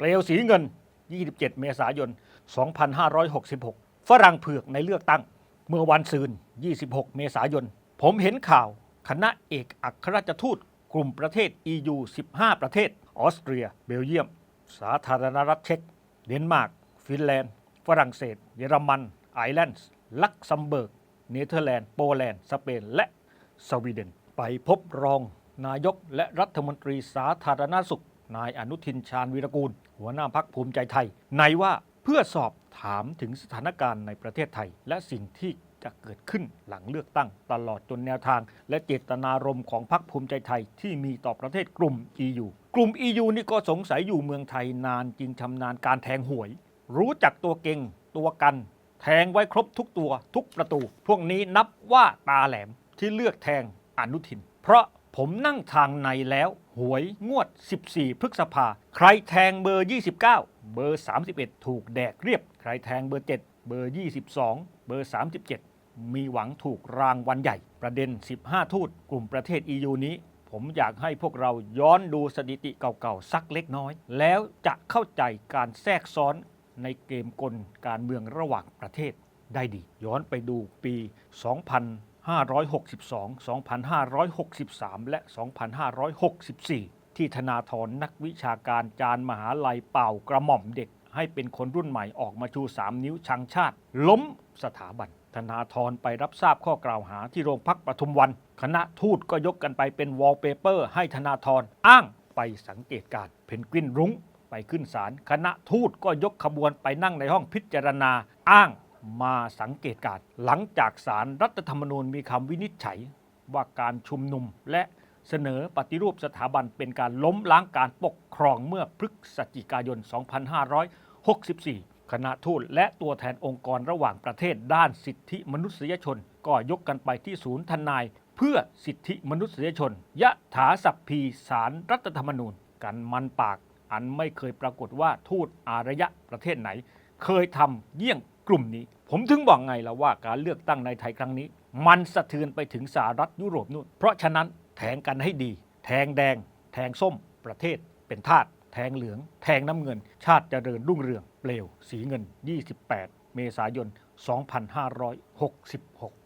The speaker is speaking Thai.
เปลวสีเงิน 27 เมษายน 2566 ฝรั่งเผือกในเลือกตั้ง เมื่อวันซืน 26 เมษายน ผมเห็นข่าวคณะเอกอัครราชทูตกลุ่มประเทศ EU 15 ประเทศ ออสเตรีย เบลเยียม สาธารณรัฐเช็ก เดนมาร์ก ฟินแลนด์ ฝรั่งเศส เยอรมัน ไอร์แลนด์ ลักซัมเบิร์ก เนเธอร์แลนด์ โปแลนด์ สเปน และสวีเดน ไปพบรองนายกและรัฐมนตรีสาธารณสุข นายอนุทินชาญวีรกูล หัวหน้าพักภูมิใจไทย ในว่าเพื่อสอบถามถึงสถานการณ์ในประเทศไทย และสิ่งที่จะเกิดขึ้นหลังเลือกตั้ง ตลอดจนแนวทาง และเจตนารมณ์ของพรรคภูมิใจไทยที่มีต่อประเทศกลุ่ม EU กลุ่ม EU นี่ก็สงสัยอยู่เมืองไทยนานจึงชำนาญการแทงหวย รู้จักตัวเก่งตัวกัน แทงไว้ครบทุกตัว ทุกประตู พวกนี้นับว่าตาแหลมที่เลือกแทงอนุทิน เพราะ ผมนั่งทางในแล้ว หวยงวด 14 พฤษภา ใครแทงเบอร์ 29 เบอร์ 31 ถูกแดกเรียบ ใครแทงเบอร์ 7 เบอร์ 22 เบอร์ 37 มีหวังถูกรางวัลใหญ่ ประเด็น 15 ทูตกลุ่มประเทศ EU นี้ ผมอยากให้พวกเราย้อนดูสถิติเก่าๆ สักเล็กน้อย แล้วจะเข้าใจการแทรกซ้อนในเกมกลการเมืองระหว่างประเทศได้ดี ย้อนไปดูปี 2000 2562 2563 และ 2564 ที่ธนาธรนักวิชาการจารมหาลัยเป่ากระหม่อมเด็ก ให้เป็นคนรุ่นใหม่ออกมาชู 3 นิ้วชังชาติ ล้มสถาบัน ธนาธรไปรับทราบข้อกล่าวหาที่โรงพักปทุมวัน คณะทูตก็ยกกันไปเป็นวอลเปเปอร์ให้ธนาธรอ้างไปสังเกตการเพนกวินรุ้งไปขึ้นศาลคณะทูตก็ยกขบวนไปนั่งในห้องพิจารณาอ้าง มาสังเกตการ หลังจากศารรัฐธรรมนูญมีคำวินิจฉัยว่าการชุมนุมและเสนอปฏิรูปสถาบันเป็นการล้มล้างการปกครองเมื่อพฤศจิกายน 2564 คณะทูตและตัวแทนองค์กรระหว่างประเทศด้านสิทธิมนุษยชน ก็ยกกันไปที่ศูนย์ทนาย เพื่อสิทธิมนุษยชน ยะถาสัพพีสารรัฐธรรมนูญ กันมันปากอันไม่เคยปรากฏว่าทูตอารยะประเทศไหน เคยทำเยี่ยง กลุ่มนี้ ผมถึงบอกไงแล้วว่าการเลือกตั้งในไทยครั้งนี้ มันสะเทือนไปถึงสหรัฐยุโรปนู่น เพราะฉะนั้นแทงกันให้ดี แทงแดง แทงส้ม ประเทศ เป็นทาสแทงเหลือง แทงน้ำเงิน ชาติเจริญรุ่งเรือง เปลว สีเงิน 28 เมษายน 2566